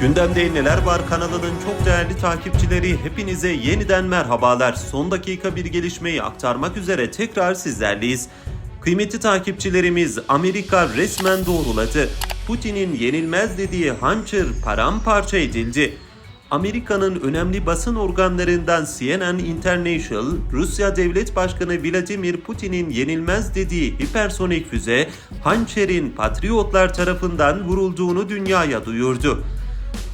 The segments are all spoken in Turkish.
Gündemde Neler Var kanalının çok değerli takipçileri hepinize yeniden merhabalar. Son dakika bir gelişmeyi aktarmak üzere tekrar sizlerleyiz. Kıymetli takipçilerimiz Amerika resmen doğruladı. Putin'in yenilmez dediği hançer paramparça edildi. Amerika'nın önemli basın organlarından CNN International, Rusya Devlet Başkanı Vladimir Putin'in yenilmez dediği hipersonik füze, hançerin Patriotlar tarafından vurulduğunu dünyaya duyurdu.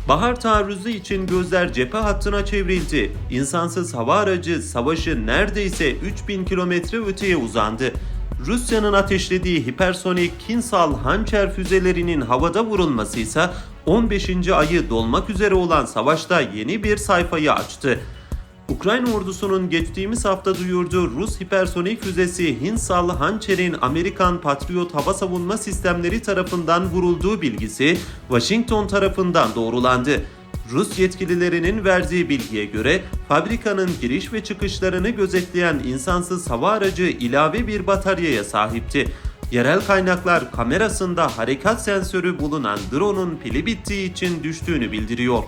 Bahar taarruzu için gözler cephe hattına çevrildi. İnsansız hava aracı savaşı neredeyse 3000 kilometre öteye uzandı. Rusya'nın ateşlediği hipersonik Kinsal hançer füzelerinin havada vurulması ise 15. ayı dolmak üzere olan savaşta yeni bir sayfayı açtı. Ukrayna ordusunun geçtiğimiz hafta duyurduğu Rus hipersonik füzesi Hinsal Hançer'in Amerikan Patriot hava savunma sistemleri tarafından vurulduğu bilgisi Washington tarafından doğrulandı. Rus yetkililerinin verdiği bilgiye göre fabrikanın giriş ve çıkışlarını gözetleyen insansız hava aracı ilave bir bataryaya sahipti. Yerel kaynaklar kamerasında harekat sensörü bulunan drone'un pili bittiği için düştüğünü bildiriyor.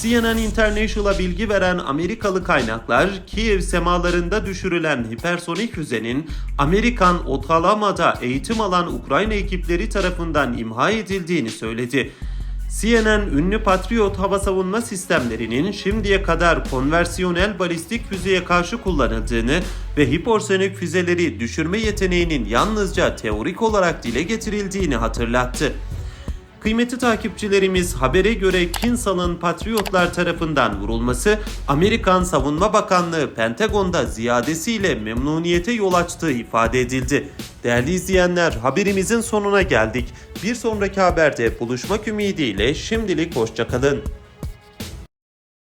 CNN International'a bilgi veren Amerikalı kaynaklar, Kiev semalarında düşürülen hipersonik füzenin Amerikan Otalama'da eğitim alan Ukrayna ekipleri tarafından imha edildiğini söyledi. CNN ünlü Patriot hava savunma sistemlerinin şimdiye kadar konversiyonel balistik füzeye karşı kullanıldığını ve hipersonik füzeleri düşürme yeteneğinin yalnızca teorik olarak dile getirildiğini hatırlattı. Kıymetli takipçilerimiz habere göre Kinsal'ın Patriotlar tarafından vurulması Amerikan Savunma Bakanlığı Pentagon'da ziyadesiyle memnuniyete yol açtığı ifade edildi. Değerli izleyenler haberimizin sonuna geldik. Bir sonraki haberde buluşmak ümidiyle şimdilik hoşçakalın.